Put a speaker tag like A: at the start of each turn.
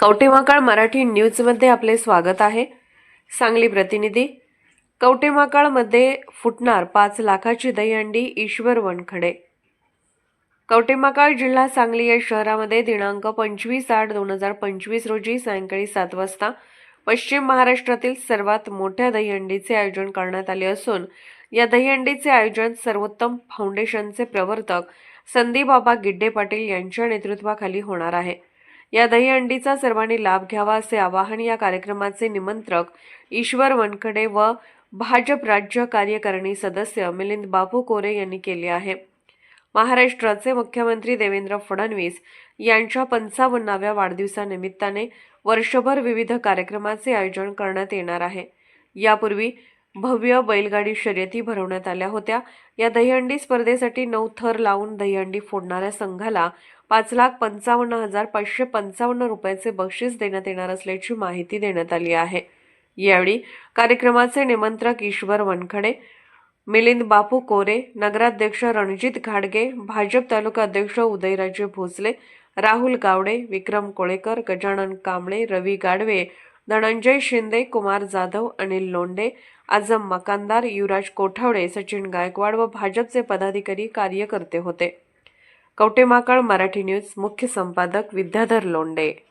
A: कवटेमाकाळ मराठी न्यूजमध्ये आपले स्वागत आहे. सांगली प्रतिनिधी कवटेमाकाळमध्ये फुटणार पाच लाखाची दहीहंडी ईश्वर वनखडे. कवटेमाकाळ जिल्हा सांगली या शहरामध्ये दिनांक पंचवीस आठ दोन हजार पंचवीस रोजी सायंकाळी सात वाजता पश्चिम महाराष्ट्रातील सर्वात मोठ्या दहीहंडीचे आयोजन करण्यात आले असून या दहीहंडीचे आयोजन सर्वोत्तम फाउंडेशनचे प्रवर्तक संदीपबाबा गिड्डे पाटील यांच्या नेतृत्वाखाली होणार आहे. या दहीहंडीचा सर्वांनी लाभ घ्यावा असे आवाहन या कार्यक्रमाचे निमंत्रक ईश्वर वनखडे व भाजप राज्य कार्यकारिणी सदस्य मिलिंद बापू कोरे यांनी केले आहे. महाराष्ट्राचे मुख्यमंत्री देवेंद्र फडणवीस यांच्या पंचावन्नाव्या वाढदिवसानिमित्ताने वर्षभर विविध कार्यक्रमाचे आयोजन करण्यात येणार आहे. यापूर्वी भव्य बैलगाडी शर्यती भरवण्यात आल्या होत्या. या दहीहंडी स्पर्धेसाठी नऊ थर लावून दहीहंडी फोडणाऱ्या संघाला पाच लाख पंचावन्न हजार पाचशे पंचावन्न रुपयाचे बक्षीस देण्यात येणार असल्याची माहिती देण्यात आली आहे. यावेळी कार्यक्रमाचे निमंत्रक ईश्वर वनखडे मिलिंद बापू कोरे नगराध्यक्ष रणजित घाडगे भाजप तालुका अध्यक्ष उदयराजे भोसले राहुल गावडे विक्रम कोळेकर गजानन कांबळे रवी गाडवे धनंजय शिंदे कुमार जाधव अनिल लोंढे आझम मकानदार युवराज कोठावडे सचिन गायकवाड व भाजपचे पदाधिकारी कार्यकर्ते होते. कवटेमाकाळ मराठी न्यूज मुख्य संपादक विद्याधर लोंढे.